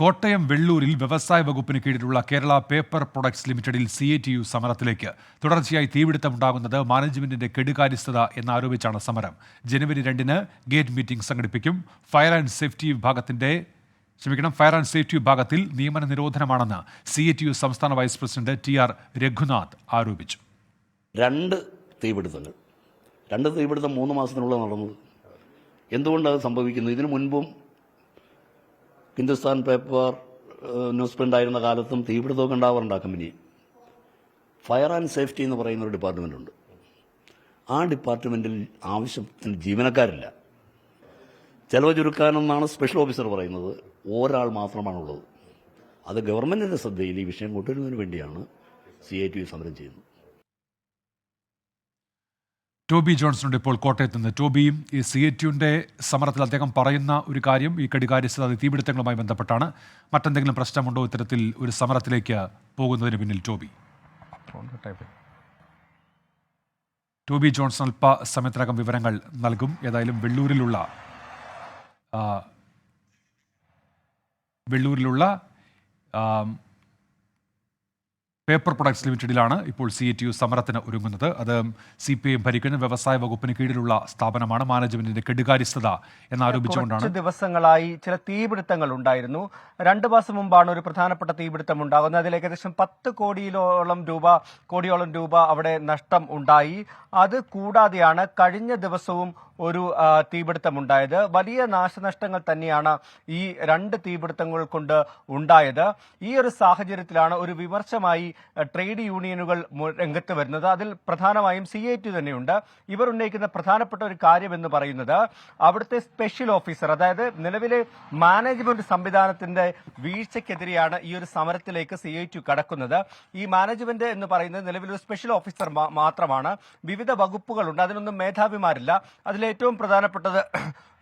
കോട്ടയം വെള്ളൂരിൽ വ്യവസായ വകുപ്പിന് കീഴിലുള്ള കേരള പേപ്പർ പ്രൊഡക്ട്സ് ലിമിറ്റഡിൽ സി എ ടി യു സമരത്തിലേക്ക്. തുടർച്ചയായി തീപിടുത്തമുണ്ടാകുന്നത് മാനേജ്മെന്റിന്റെ കെടുകാര്യസ്ഥത എന്നാരോപിച്ചാണ് സമരം. ജനുവരി രണ്ടിന് ഗേറ്റ് മീറ്റിംഗ് സംഘടിപ്പിക്കും. ഫയർ ആൻഡ് സേഫ്റ്റി വിഭാഗത്തിന്റെ ക്ഷമിക്കണം ഫയർ ആൻഡ് സേഫ്റ്റി വിഭാഗത്തിൽ നിയമന നിരോധനമാണെന്ന് സി എ ടി യു സംസ്ഥാന vice president T R Raghunath ആരോപിച്ചു. രണ്ട് തീപിടുത്തങ്ങൾ. രണ്ട് തീപിടുത്തം മൂന്ന് മാസത്തിനുള്ളിൽ നടന്നത് എന്തുകൊണ്ടാണ് സംഭവിക്കുന്നത് ഇതിനു മുൻപും ഹിന്ദുസ്ഥാൻ പേപ്പർ ന്യൂസ് പ്രിന്റ് ആയിരുന്ന കാലത്തും തീപിടുത്തമൊക്കെ ഉണ്ടാവാറുണ്ട് ആ കമ്പനി. ഫയർ ആൻഡ് സേഫ്റ്റി എന്ന് പറയുന്ന ഒരു ഡിപ്പാർട്ട്മെന്റ് ഉണ്ട് ആ ഡിപ്പാർട്ട്മെന്റിൽ ആവശ്യത്തിന് ജീവനക്കാരില്ല. ചെലവ് ചുരുക്കാനെന്നാണ് സ്പെഷ്യൽ ഓഫീസർ പറയുന്നത്. ഒരാൾ മാത്രമാണുള്ളത്. അത് ഗവൺമെന്റിന്റെ ശ്രദ്ധയിൽ ഈ വിഷയം കൊണ്ടുവരുന്നതിന് വേണ്ടിയാണ് സി ഐ ടി സമരം ചെയ്യുന്നത്. ടോബി ജോൺസണുണ്ട് ഇപ്പോൾ കോട്ടയത്ത് നിന്ന് ടോബിയും ഈ സി എ ടിയുടെ സമരത്തിൽ അദ്ദേഹം പറയുന്ന ഒരു കാര്യം ഈ കടികാര്യസ്ഥത അത് തീപിടുത്തങ്ങളുമായി ബന്ധപ്പെട്ടാണ്. മറ്റെന്തെങ്കിലും പ്രശ്നമുണ്ടോ ഇത്തരത്തിൽ ഒരു സമരത്തിലേക്ക് പോകുന്നതിന് പിന്നിൽ ടോബി? ടോബി ജോൺസൺ അല്പ സമയത്തിനകം വിവരങ്ങൾ നൽകും. ഏതായാലും വെള്ളൂരിലുള്ള വെള്ളൂരിലുള്ള പേപ്പർ പ്രൊഡക്ട്സ് ലിമിറ്റഡിലാണ് ഇപ്പോൾ സി എ ടി യു സമരത്തിന് ഒരുങ്ങുന്നത്. അത് സി പി ഐ ഭരിക്കുന്ന വ്യവസായ വകുപ്പിന് കീഴിലുള്ള സ്ഥാപനമാണ്. മാനേജ്മെന്റിന്റെ കെടുകാര്യസ്ഥത എന്നാരോപിച്ചുകൊണ്ടാണ്. ദിവസങ്ങളായി ചില തീപിടുത്തങ്ങൾ ഉണ്ടായിരുന്നു. രണ്ട് മാസം മുമ്പാണ് ഒരു പ്രധാനപ്പെട്ട തീപിടുത്തം ഉണ്ടാകുന്നത്. അതിൽ ഏകദേശം പത്ത് കോടിയിലോളം രൂപ കോടിയോളം രൂപ അവിടെ നഷ്ടം ഉണ്ടായി. അത് കൂടാതെയാണ് കഴിഞ്ഞ ദിവസവും ഒരു തീപിടുത്തമുണ്ടായത്. വലിയ നാശനഷ്ടങ്ങൾ തന്നെയാണ് ഈ രണ്ട് തീപിടുത്തങ്ങൾ കൊണ്ട് ഉണ്ടായത്. ഈ ഒരു സാഹചര്യത്തിലാണ് ഒരു വിമർശമായി ട്രേഡ് യൂണിയനുകൾ രംഗത്ത് വരുന്നത്. അതിൽ പ്രധാനമായും സി ഐ ടി തന്നെയുണ്ട്. ഇവർ ഉന്നയിക്കുന്ന പ്രധാനപ്പെട്ട ഒരു കാര്യം എന്ന് പറയുന്നത് അവിടുത്തെ സ്പെഷ്യൽ ഓഫീസർ അതായത് നിലവിലെ മാനേജ്മെന്റ് സംവിധാനത്തിന്റെ വീഴ്ചയ്ക്കെതിരെയാണ് ഈ ഒരു സമരത്തിലേക്ക് സി ഐ ടി കടക്കുന്നത്. ഈ മാനേജ്മെന്റ് എന്ന് പറയുന്നത് നിലവിലൊരു സ്പെഷ്യൽ ഓഫീസർ മാത്രമാണ്. വിവിധ വകുപ്പുകളുണ്ട്. അതിനൊന്നും മേധാവിമാരില്ല. അതിൽ ഏറ്റവും പ്രധാനപ്പെട്ടത്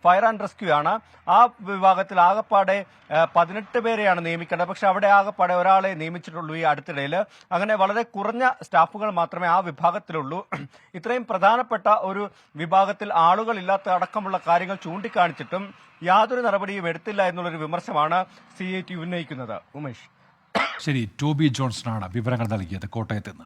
ഫയർ ആൻഡ് റെസ്ക്യൂ ആണ്. ആ വിഭാഗത്തിൽ ആകെപ്പാടെ പതിനെട്ട് പേരെയാണ് നിയമിക്കേണ്ടത്. പക്ഷെ അവിടെ ആകെപ്പാടെ ഒരാളെ നിയമിച്ചിട്ടുള്ളൂ ഈ അടുത്തിടയിൽ. അങ്ങനെ വളരെ കുറഞ്ഞ സ്റ്റാഫുകൾ മാത്രമേ ആ വിഭാഗത്തിലുള്ളൂ. ഇത്രയും പ്രധാനപ്പെട്ട ഒരു വിഭാഗത്തിൽ ആളുകളില്ലാത്ത അടക്കമുള്ള കാര്യങ്ങൾ ചൂണ്ടിക്കാണിച്ചിട്ടും യാതൊരു നടപടിയും എടുത്തില്ല എന്നുള്ളൊരു വിമർശമാണ് സി ഐ ടി ഉന്നയിക്കുന്നത്. ഉമേഷ്. ശരി ടോബി ജോൺസണാണ് വിവരങ്ങൾ നൽകിയത് കോട്ടയത്ത് നിന്ന്.